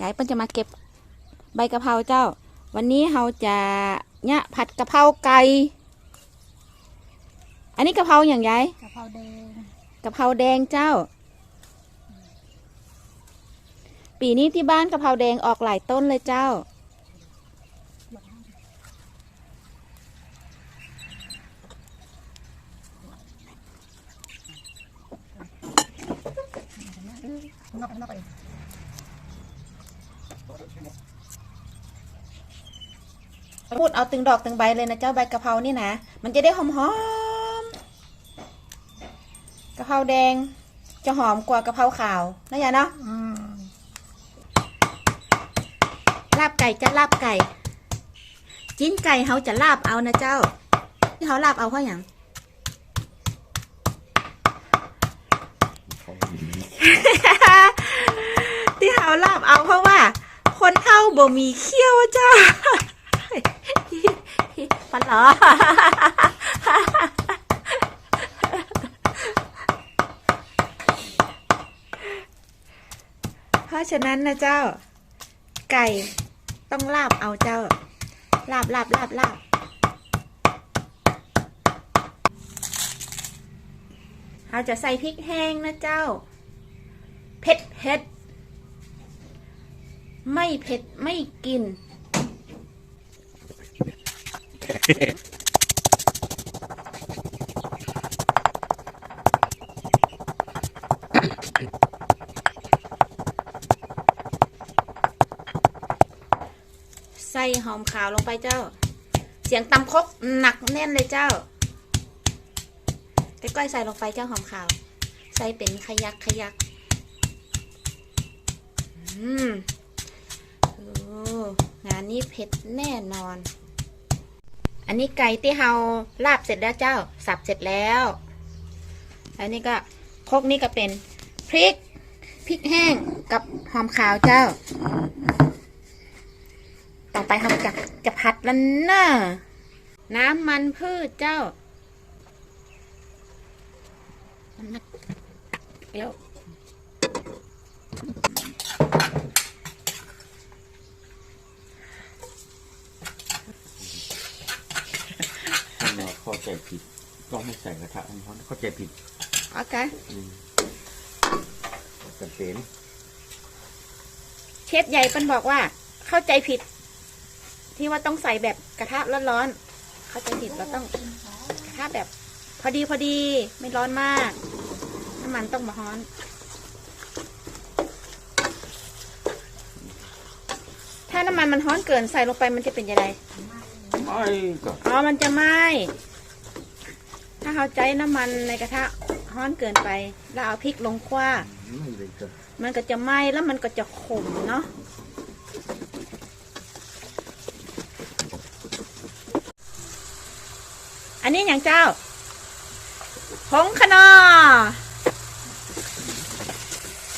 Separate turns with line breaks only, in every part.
ยายเปิ้นจะมาเก็บใบกะเพราเจ้า วันนี้เราจะเนี่ยผัดกะเพราไก่ อันนี้กะเพราอย่างยาย
กะเพราแดง
กะเพราแดงเจ้า ปีนี้ที่บ้านกะเพราแดงออกหลายต้นเลยเจ้า
นอกนอกเอ
พูดเอาตึงดอกตึงใบเลยนะเจ้าใบกะเพรานี่นะ มันจะได้หอมหอมกะเพราแดง จะหอมกว่ากะเพราขาวนะยายเนาะลาบไก่จะลาบไก่ จิ้นไก่เขาจะลาบเอานะเจ้า ที่เขาลาบเอาเพราะอย่างที่เขาลาบเอาเพราะว่า คนเท่าบ่มีเขี้ยวเจ้า ปันหรอ เพราะฉะนั้นนะเจ้า ไก่ต้องลาบเอาเจ้า ลาบลาบลาบลาบเราจะใส่พริกแห้งนะเจ้า เผ็ดเผ็ด ไม่เผ็ดไม่กิน ใส่หอมขาวลงไปเจ้า เสียงตำคกหนักแน่นเลยเจ้าใกล้ๆใส่ลงไปเจ้าหอมขาว ใส่เป็นขยักขยัก อืมโอ้งานนี้เผ็ดแน่นอน อันนี้ไก่ที่เฮาลาบเสร็จแล้วเจ้า สับเสร็จแล้วอันนี้ก็คกนี้ก็เป็นพริกพริกแห้งกับหอมขาวเจ้า ต่อไปเราจะจะผัดแล้วนะน้ำมันพืชเจ้าแล้ว
ถ้าเราเข้าใจผิดก็ ให้ใส่กระทะให้ร้อนเข้าใจผิด
โอเค
อืมจำเป็น
เชฟใหญ่เป็นบอกว่า เข้าใจผิด ที่ว่าต้องใส่แบบกระทะร้อนๆเข้าใจผิดเราต้องกระทะแบบ พอดีพอดีไม่ร้อนมากน้ำมันต้องมาร้อนถ้าน้ำมันมันร้อนเกินใส่ลงไปมันจะเป็นยังไง
ไม่ก็
อ๋อมันจะไหม้ถ้าเขาใจน้ำมันในกระทะร้อนเกินไป แล้วเอาพริกลงคว้า
ไม่เลยก็
มันก็จะไหม้แล้วมันก็จะขมเนาะอันนี้อย่างเจ้าผงขนอ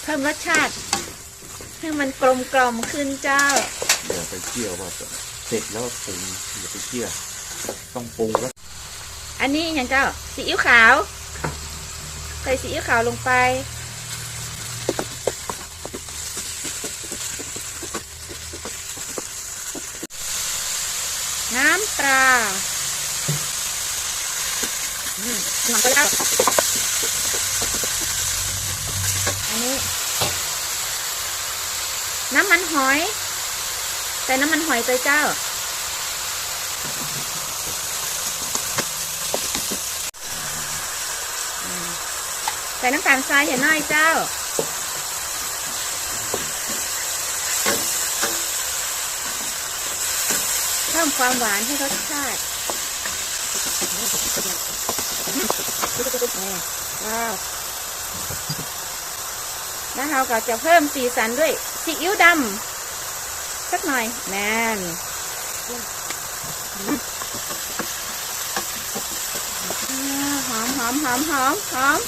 เพิ่มรสชาติให้มันกลมกล่อมขึ้นเจ้า
อย่าไปเกี่ยวว่าเสร็จแล้วปรุงอย่าไปเกี่ยวต้องปรุงแล้ว
อันนี้อย่างเจ้าซีอิ๊วขาว ใส่ซีอิ๊วขาวลงไป น้ำปลาอืมหอมไปแล้ว อันนี้ น้ำมันหอย ใส่น้ำมันหอยไปเจ้า ส่น้ำตาลทรายเห็นหน่อยเจ้า เพิ่มความหวานให้รสชาติว้าวแล้วเราก็จะเพิ่มสีสันด้วยซีอิ๊วดำสักหน่อยแน่นอ่าหอมหอมหอมหอมหอม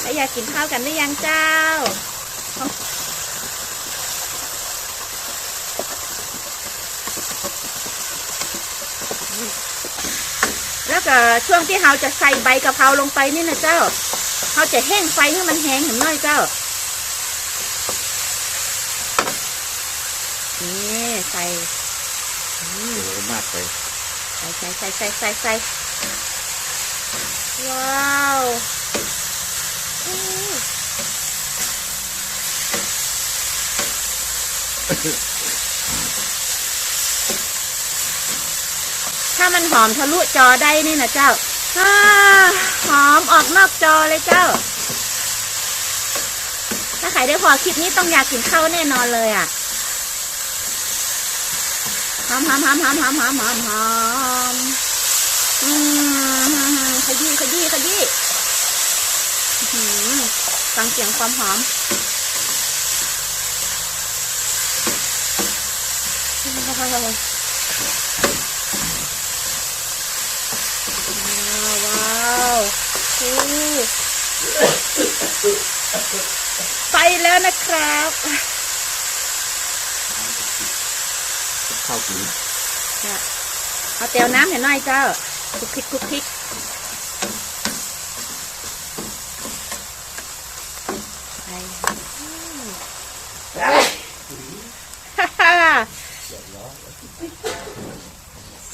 แล้วอยากกินข้าวกันหรือยังเจ้า แล้วก็ช่วงที่เราจะใส่ใบกะเพราลงไปนี่นะเจ้าเราจะแห้งไฟให้มันแห้งหน่อยเจ้านี่ใส่
เดี๋ยวมากไป
ใส่ใส่ใส่ใส่ใส่ใสว้าวถ้ามันหอมทะลุจอได้นี่นะเจ้าอาหอมออกนอกจอเลยเจ้า ถ้าใครได้พอคลิปนี้ต้องอยากกินข้าวแน่นอนเลยอะ หอมหอมหอมหอมหอมหอมหอมหอมขยี้ขยี้ขยี้ฟังเสียงความหอมว้าวว้าวอู้ไปแล้วนะครับ
ข้าวกิน
จ้ะเอาเตียวน้ำหนหน่อยเจ้าคลุกคลิกคลุกคลิกไปฮ่าฮ่า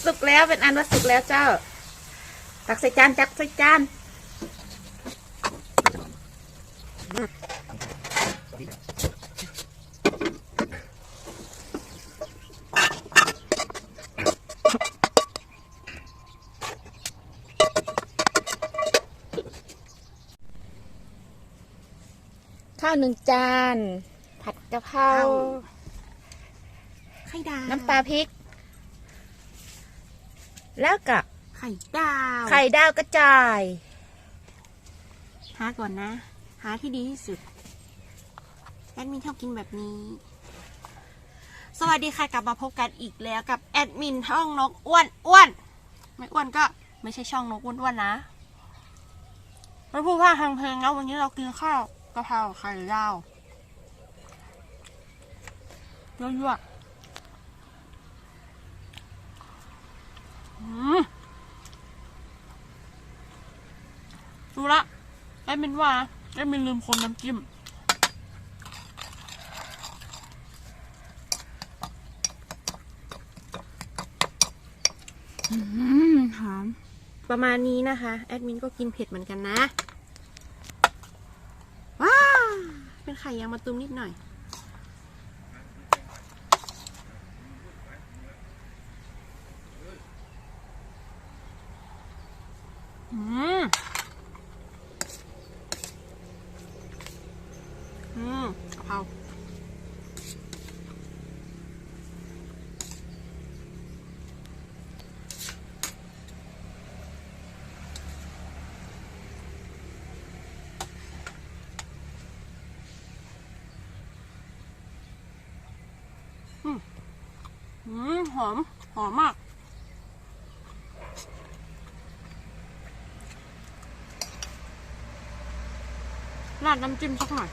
สุกแล้วเป็นอันว่าสุกแล้วเจ้า ตักใส่จานจักใส่จาน หนึ่งจาน ผัดกะเพรา
ไข่ดาว
น้ำปลาพริก แล้วกับ
ไข่ดาว
ไข่ดาวกระจาย
หาก่อนนะ หาที่ดีที่สุดแอดมินชอบกินแบบนี้ สวัสดีค่ะกลับมาพบกันอีกแล้วกับแอดมินช่องนกอ้วนอ้วนไม่อ้วนก็ไม่ใช่ช่องนกอ้วนอ้วนนะไม่พูดว่าทางเพลงแล้ววันนี้เรากินข้าว กะเพราไข่ดาวยั่วๆอืมดูละแอดมินว่าแอดมินลืมคนน้ำจิ้มอืมหอมประมาณนี้นะคะ แอดมินก็กินเผ็ดเหมือนกันนะ ว้าว เป็น ไข่ยางมะตูมนิดหน่อย อืม อืมกะเพรา อื มหอม หอมมาก ราดน้ำจิ้มสักหน่อย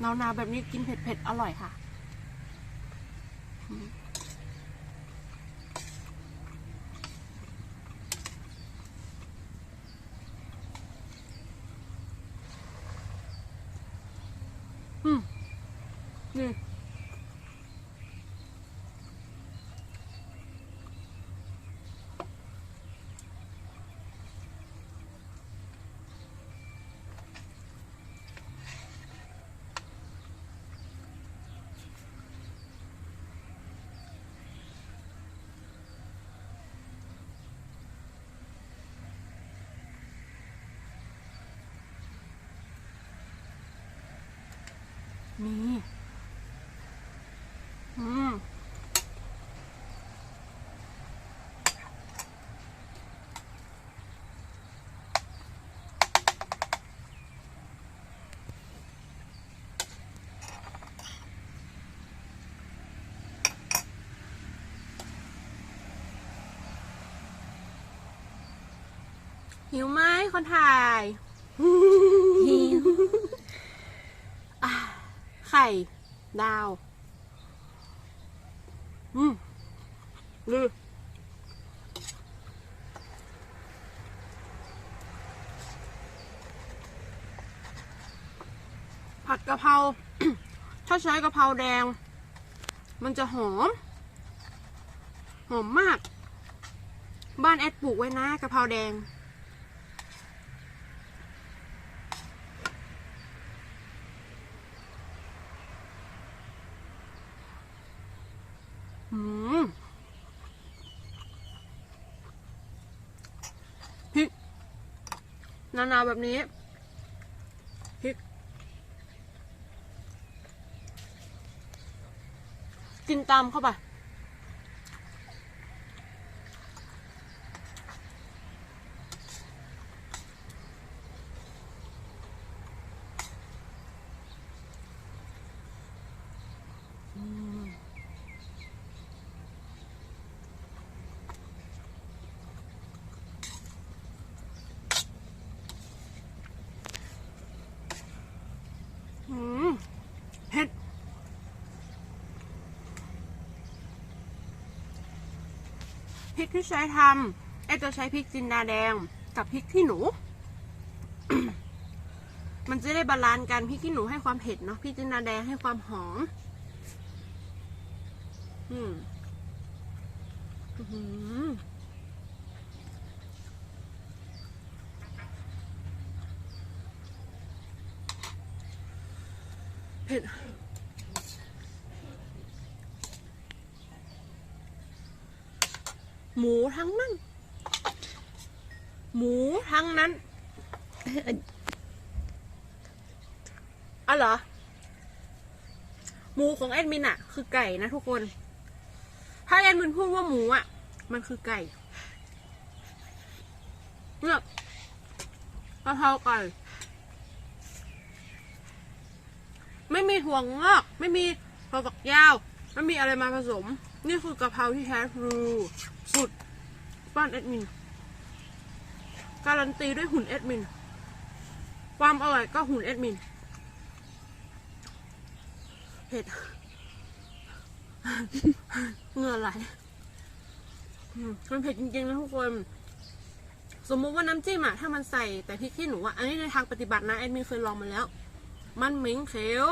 หนาวๆแบบนี้กินเผ็ดๆ อร่อยค่ะ อืม นี่ นี่อืมหิวไหมคนถ่าย
หิว
ข่ดาว อืมดูผัดกะเพรา ถ้าใช้กะเพราแดง มันจะหอม หอมมาก บ้านแอดปลูกไว้นะกะเพราแดง พริกหนาๆแบบนี้พริกกินตามเข้าไป อืมเผ็ด พริกที่ใช้ทำเอจะใช้พริกจินดาแดงกับพริกขี้หนู มันจะได้บาลานซ์กันพริกขี้หนูให้ความเผ็ดเนาะพริกจินดาแดงให้ความหอมอืมอือหือเผ็ด หมูทั้งนั้น หมูทั้งนั้นอ๋อเหรอ หมูของแอดมินอะคือไก่นะทุกคน ถ้าแอดมินพูดว่าหมูอะมันคือไก่เนี่ยกะเพราไก่ไม่มีถั่วงอก ไม่มีถั่วฝักยาว ไม่มีอะไรมาผสม นี่คือกะเพราที่แท้ทรู สุดบ้านแอดมิน การันตีด้วยหุ่นแอดมิน ความอร่อยก็หุ่นแอดมิน เผ็ด เหงื่อไหลมมันเผ็ดจริงๆนะทุกคน สมมุติว่าน้ำจิ้มอะถ้ามันใส่แต่พริกขี้หนูอะอันนี้ในทางปฏิบัตินะแอดมินเคยลองมาแล้ว มันเหม็นเขียว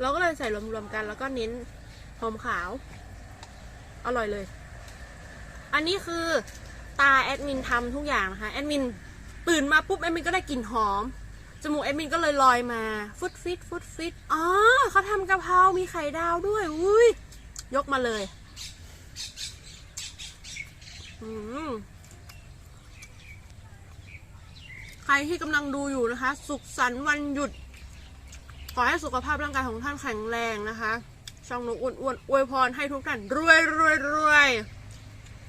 เราก็เลยใส่รวมๆกันแล้วก็เน้นหอมขาว อร่อยเลย อันนี้คือตาแอดมินทำทุกอย่างนะคะแอดมินตื่นมาปุ๊บแอดมินก็ได้กลิ่นหอมจมูกแอดมินก็เลยลอยมาฟุตฟิตฟุตฟิตอ๋อเขาทำกะเพรา มีไข่ดาวด้วย อุ้ย ยกมาเลยอืมใครที่กำลังดูอยู่นะคะ สุขสันต์วันหยุด ขอให้สุขภาพร่างกายของท่านแข็งแรงนะคะ ช่องนกอ้วนอ้วนอวยพรให้ทุกท่านรวยรวยรวย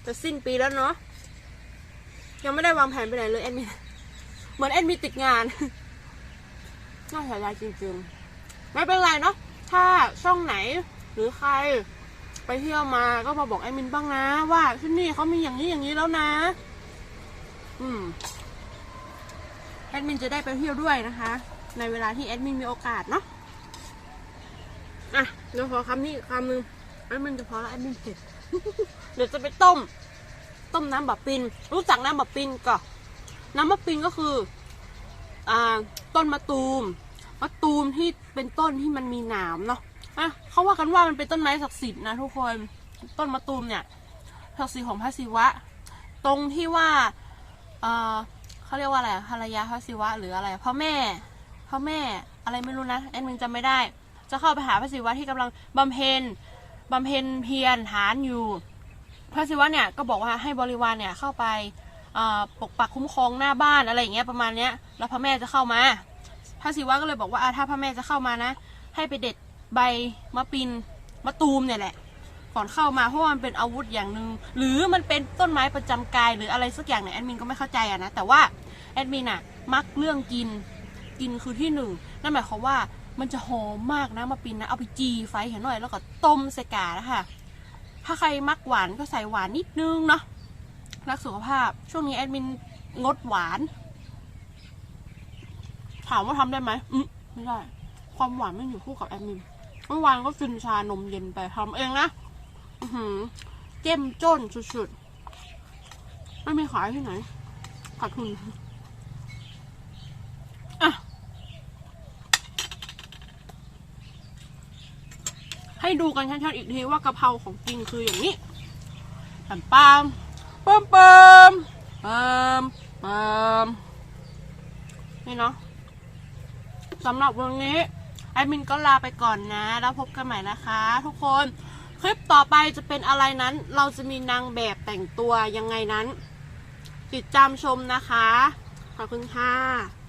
จะสิ้นปีแล้วเนาะยังไม่ได้วางแผนไปไหนเลยแอดมินเหมือนแอดมินติดงานน่าเสียดายจริงๆ ไม่เป็นไรเนาะถ้าช่องไหนหรือใครไปเที่ยวมาก็มาบอกแอดมินบ้างนะ ว่าที่นี่เขามีอย่างนี้อย่างนี้แล้วนะ อืมแอดมินจะได้ไปเที่ยวด้วยนะคะ ในเวลาที่แอดมินมีโอกาสเนาะ อะเดี๋ยวขอคำนี้คำหนึ่งแอดมินจะพอแล้วแอดมินเผ็ด เดี๋ยวจะไปต้ม ต้มน้ำบักปิน รู้จักน้ำบักปินก่อนน้ำบักปินก็คือ อ่า ต้นมะตูมมะตูมที่เป็นต้นที่มันมีหนามเนาะอะเขาว่ากันว่ามันเป็นต้นไม้ศักดิ์สิทธิ์นะทุกคน ต้นมะตูมเนี่ยศักดิ์สิทธิ์ของพระศิวะ ตรงที่ว่า เออเขาเรียกว่าอะไรภรรยาพระศิวะหรืออะไรพ่อแม่พ่อแม่อะไรไม่รู้นะแอดมินจำไม่ได้ จะเข้าไปหาพระศิวะที่กำลังบำเพ็ญบำเพ็ญเพียรฐานอยู่ พระศิวะเนี่ยก็บอกว่าให้บริวารเนี่ยเข้าไปปกปักคุ้มครองหน้าบ้านอะไรอย่างเงี้ยประมาณเนี้ยแล้วพระแม่จะเข้ามา พระศิวะก็เลยบอกว่าถ้าพระแม่จะเข้ามานะ ให้ไปเด็ดใบมะปินมะตูมเนี่ยแหละก่อนเข้ามาเพราะมันเป็นอาวุธอย่างหนึ่งหรือมันเป็นต้นไม้ประจำกายหรืออะไรสักอย่างเนี่ยแอดมินก็ไม่เข้าใจอะนะแต่ว่าแอดมินอะมักเรื่องกินกินคือที่หนึ่งนั่นหมายความว่า มันจะหอมมากนะมะปินนะ เอาไปจีไฟเห็นหน่อย แล้วก็ต้มใส่กานะคะถ้าใครมักหวานก็ใส่หวานนิดนึงเนาะรักสุขภาพ ช่วงนี้แอดมินงดหวาน ถามว่าทำได้ไหมไม่ได้ ความหวานไม่อยู่คู่กับแอดมินเมื่อวานก็ฟินชานมเย็นไปทำเองนะเจ้มจ้นสุดๆ ไม่มีขายที่ไหนขาดทุนอะ ให้ ดูกันชัดๆอีกทีว่ากะเพราของจริงคืออย่างนี้แปมปามเปิมเปิมเปิมเปิมนี่เนาะสำหรับวันนี้แอดมินก็ลาไปก่อนนะ แล้วพบกันใหม่นะคะ ทุกคนคลิปต่อไปจะเป็นอะไรนั้น เราจะมีนางแบบแต่งตัวยังไงนั้น ติดตามชมนะคะ ขอบคุณค่ะ